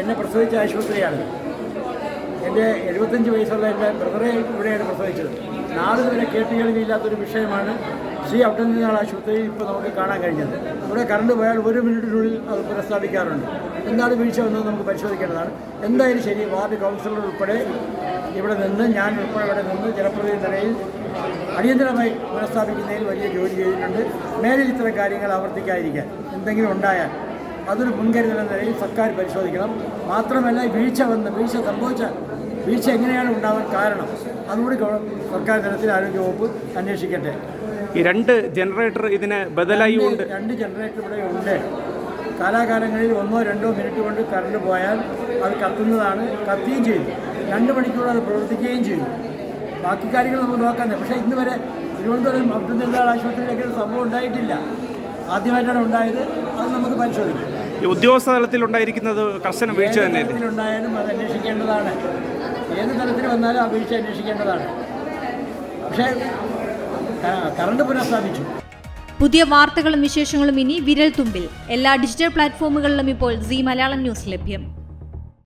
എന്നെ പ്രസവിച്ച ആശുപത്രിയാണ്. എന്റെ എഴുപത്തഞ്ച് വയസ്സുള്ള എന്റെ ബ്രദറെ ഇവിടെയാണ് പ്രസവിച്ചത്. നാളിതുവരെ കേട്ടുകേൾവിയില്ലാത്തൊരു വിഷയമാണ്. ശ്രീ അബ്ദുൽ ആശുപത്രിയിൽ ഇപ്പോൾ നമുക്ക് കാണാൻ കഴിഞ്ഞത്. ഇവിടെ കറണ്ട് പോയാൽ ഒരു മിനിറ്റിനുള്ളിൽ അത് പുനഃസ്ഥാപിക്കാറുണ്ട്. എന്താണ് വീഴ്ച വന്നത് നമുക്ക് പരിശോധിക്കേണ്ടതാണ്. എന്തായാലും ശരി വാർഡ് കൗൺസിലർ ഉൾപ്പെടെ ഇവിടെ നിന്ന് ഞാൻ ഉൾപ്പെടെ ഇവിടെ നിന്ന് ജനപ്രതിനിധി നിലയിൽ അടിയന്തരമായി പുനഃസ്ഥാപിക്കുന്നതിൽ വലിയ ജോലി ചെയ്തിട്ടുണ്ട്. മേലിൽ ഇത്തരം കാര്യങ്ങൾ ആവർത്തിക്കാതിരിക്കാൻ എന്തെങ്കിലും ഉണ്ടായാൽ അതൊരു മുൻകരുതൽ എന്ന നിലയിൽ സർക്കാർ പരിശോധിക്കണം. മാത്രമല്ല ഈ വീഴ്ച വന്ന് വീഴ്ച സംഭവിച്ച വീഴ്ച എങ്ങനെയാണ് ഉണ്ടാവാൻ കാരണം? അതുകൂടി സർക്കാർ തലത്തിൽ ആരോഗ്യവകുപ്പ് അന്വേഷിക്കട്ടെ. ഈ രണ്ട് ജനറേറ്റർ ഇതിന് ബദലായി ഉണ്ട്. രണ്ട് ജനറേറ്റർ ഇവിടെ ഉണ്ട്. കാലാകാലങ്ങളിൽ ഒന്നോ രണ്ടോ മിനിറ്റ് കൊണ്ട് കറണ്ട് പോയാൽ അത് കത്തുന്നതാണ് കത്തുകയും ചെയ്തു രണ്ട് മണിക്കൂർ അത് പ്രവർത്തിക്കുകയും ചെയ്തു ബാക്കി കാര്യങ്ങൾ നമുക്ക് നോക്കാൻ പക്ഷേ ഇന്ന് വരെ തിരുവനന്തപുരം അബ്ദുൽ ആശുപത്രിയിലേക്ക് സംഭവം ഉണ്ടായിട്ടില്ല. ആദ്യമായിട്ടാണ് ഉണ്ടായത്. അത് നമുക്ക് പരിശോധിക്കാം. ഈ ഉദ്യോഗസ്ഥ തലത്തിൽ ഉണ്ടായിരിക്കുന്നത് കർശന വീഴ്ച തന്നെ തന്നെയല്ലേ? തലത്തിലുണ്ടായാലും അത് അന്വേഷിക്കേണ്ടതാണ്. ഏത് തലത്തിൽ വന്നാലും ആ വീഴ്ച അന്വേഷിക്കേണ്ടതാണ്. പക്ഷേ കറണ്ട് പുനഃസ്ഥാപിച്ചു. പുതിയ വാർത്തകളും വിശേഷങ്ങളും ഇനി വിരൽ തുമ്പിൽ എല്ലാ ഡിജിറ്റൽ പ്ലാറ്റ്ഫോമുകളിലും ഇപ്പോൾ സി മലയാളം ന്യൂസ് ലഭ്യം.